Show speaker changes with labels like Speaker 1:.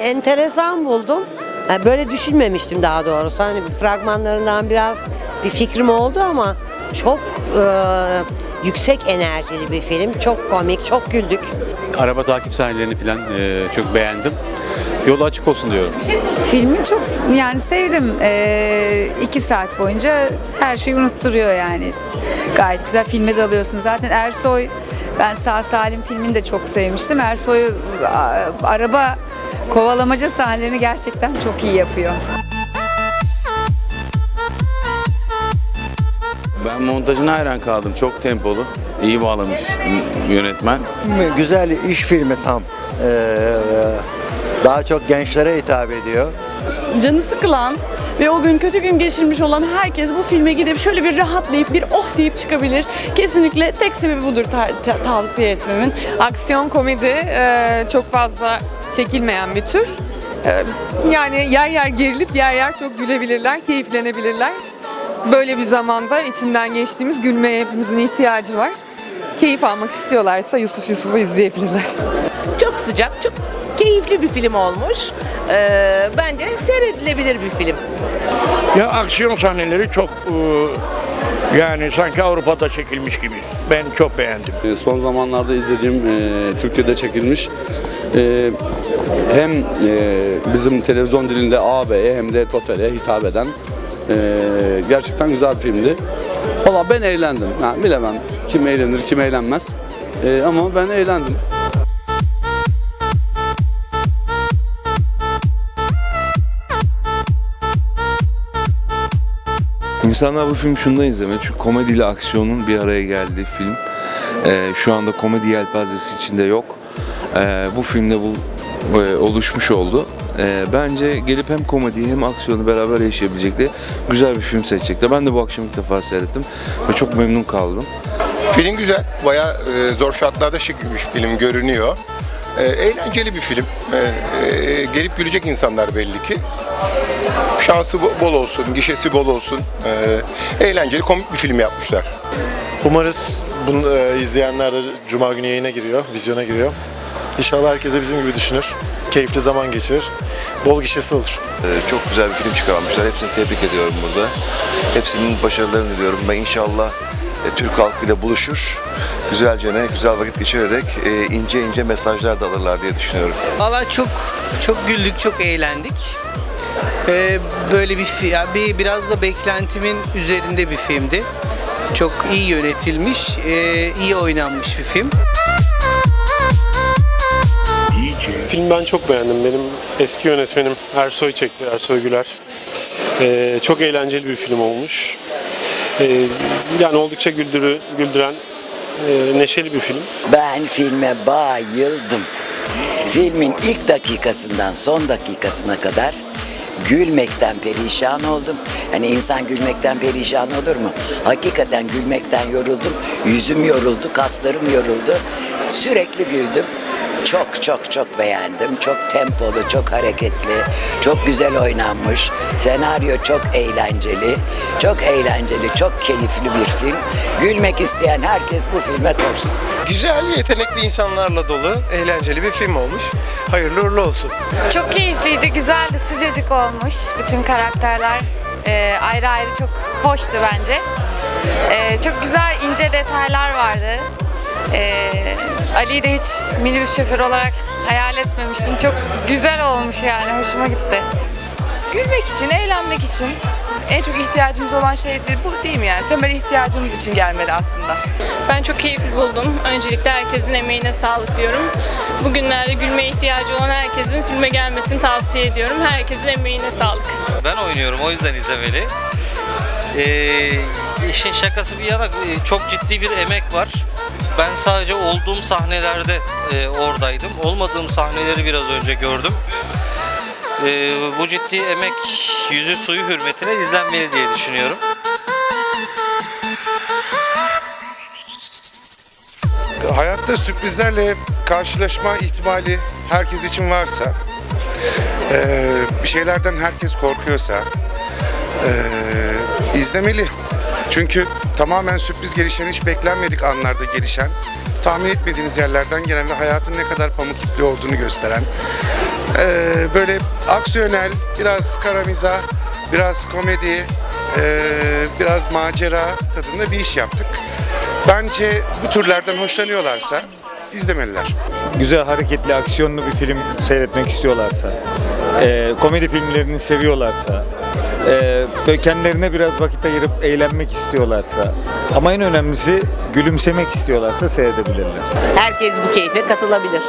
Speaker 1: enteresan buldum. Yani böyle düşünmemiştim daha doğrusu. Hani fragmanlarından biraz bir fikrim oldu ama çok e, yüksek enerjili bir film. Çok komik, çok güldük.
Speaker 2: Araba takip sahnelerini falan e, çok beğendim. Yolu açık olsun diyorum.
Speaker 3: Filmi çok yani sevdim. Ee, iki saat boyunca her şeyi unutturuyor yani. Gayet güzel filme dalıyorsun. Zaten Ersoy ben Sağ Salim filmini de çok sevmiştim. Ersoy a- araba kovalamaca sahnelerini gerçekten çok iyi yapıyor.
Speaker 2: Ben montajına hayran kaldım. Çok tempolu. iyi bağlamış yönetmen.
Speaker 4: Güzel iş filmi tam. Ee, daha çok gençlere hitap ediyor.
Speaker 5: canı sıkılan ve o gün kötü gün geçirmiş olan herkes bu filme gidip şöyle bir rahatlayıp bir oh deyip çıkabilir. Kesinlikle tek sebebi budur ta- ta- tavsiye etmemin.
Speaker 6: aksiyon komedi e, çok fazla çekilmeyen bir tür. E, yani yer yer gerilip yer yer çok gülebilirler, keyiflenebilirler. Böyle bir zamanda içinden geçtiğimiz gülmeye hepimizin ihtiyacı var. Keyif almak istiyorlarsa Yusuf Yusuf'u izleyebilirler.
Speaker 7: Çok sıcak, çok keyifli bir film olmuş. Ee, bence seyredilebilir bir film.
Speaker 8: Ya aksiyon sahneleri çok e, yani sanki Avrupa'da çekilmiş gibi. Ben çok beğendim.
Speaker 9: E, Son zamanlarda izlediğim e, Türkiye'de çekilmiş e, hem e, bizim televizyon dilinde AB'ye hem de Total'e hitap eden e, gerçekten güzel bir filmdi. Valla ben eğlendim. Ha, bilemem kim eğlenir kim eğlenmez E, ama ben eğlendim.
Speaker 10: İnsanlar bu film şundan izlemeli çünkü komediyle aksiyonun bir araya geldiği film. Ee, şu anda komedi yelpazesi içinde yok. Ee, bu filmde bu e, oluşmuş oldu. Ee, bence gelip hem komediyi hem aksiyonu beraber yaşayabilecekleri güzel bir film seçecekler. Ben de bu akşam ilk defa seyrettim ve çok memnun kaldım.
Speaker 11: Film güzel. Bayağı e, zor şartlarda bir film görünüyor. E, eğlenceli bir film. E, e, gelip gülecek insanlar belli ki. Şansı bo- bol olsun, gişesi bol olsun. E, eğlenceli, komik bir film yapmışlar.
Speaker 12: Umarız bunu e, izleyenler de Cuma günü yayına giriyor, vizyona giriyor. İnşallah herkes de bizim gibi düşünür. Keyifli zaman geçirir. Bol gişesi olur.
Speaker 13: Ee, çok güzel bir film çıkarmışlar. Hepsini tebrik ediyorum burada. Hepsinin başarılarını diliyorum. Ben inşallah e, Türk halkıyla buluşur. Güzelce ne, güzel vakit geçirerek e, ince ince mesajlar da alırlar diye düşünüyorum.
Speaker 7: Valla çok çok güldük, çok eğlendik. Ee, böyle bir, ya bir biraz da beklentimin üzerinde bir filmdi. Çok iyi yönetilmiş, e, iyi oynanmış bir film.
Speaker 12: Film ben çok beğendim. Benim eski yönetmenim Ersoy çekti, Ersoy Güler. E, çok eğlenceli bir film olmuş. E, yani oldukça güldürü, güldüren, e, neşeli bir film.
Speaker 7: Ben filme bayıldım. Filmin ilk dakikasından son dakikasına kadar gülmekten perişan oldum. Hani insan gülmekten perişan olur mu? Hakikaten gülmekten yoruldum. Yüzüm yoruldu, kaslarım yoruldu. Sürekli güldüm. Çok çok çok beğendim. Çok tempolu, çok hareketli, çok güzel oynanmış. Senaryo çok eğlenceli. Çok eğlenceli, çok keyifli bir film. Gülmek isteyen herkes bu filme koşsun.
Speaker 11: Güzel, yetenekli insanlarla dolu, eğlenceli bir film olmuş. Hayırlı uğurlu olsun.
Speaker 5: Çok keyifliydi, güzeldi, sıcacık olmuş. Bütün karakterler e, ayrı ayrı çok hoştu bence. E, çok güzel ince detaylar vardı. E, Ali'yi de hiç minibüs şoförü olarak hayal etmemiştim. Çok güzel olmuş yani, hoşuma gitti.
Speaker 6: Gülmek için, eğlenmek için en çok ihtiyacımız olan şey de bu değil mi yani? Temel ihtiyacımız için gelmedi aslında.
Speaker 5: Ben çok keyifli buldum. Öncelikle herkesin emeğine sağlık diyorum. Bugünlerde gülmeye ihtiyacı olan herkesin filme gelmesini tavsiye ediyorum. Herkesin emeğine sağlık.
Speaker 7: Ben oynuyorum o yüzden izlemeli. Ee, işin şakası bir yana e, çok ciddi bir emek var. Ben sadece olduğum sahnelerde e, oradaydım. Olmadığım sahneleri biraz önce gördüm. Ee, bu ciddi emek yüzü suyu hürmetine izlenmeli diye düşünüyorum.
Speaker 11: Hayatta sürprizlerle karşılaşma ihtimali herkes için varsa, e, bir şeylerden herkes korkuyorsa e, izlemeli. Çünkü tamamen sürpriz gelişen, hiç beklenmedik anlarda gelişen
Speaker 14: tahmin etmediğiniz yerlerden gelen ve hayatın ne kadar pamuk ipli olduğunu gösteren ee, böyle aksiyonel, biraz kara mizah, biraz komedi, ee, biraz macera tadında bir iş yaptık. Bence bu türlerden hoşlanıyorlarsa izlemeliler.
Speaker 15: güzel hareketli aksiyonlu bir film seyretmek istiyorlarsa, e, komedi filmlerini seviyorlarsa, e, böyle kendilerine biraz vakit ayırıp eğlenmek istiyorlarsa ama en önemlisi gülümsemek istiyorlarsa seyredebilirler.
Speaker 16: Herkes bu keyfe katılabilir.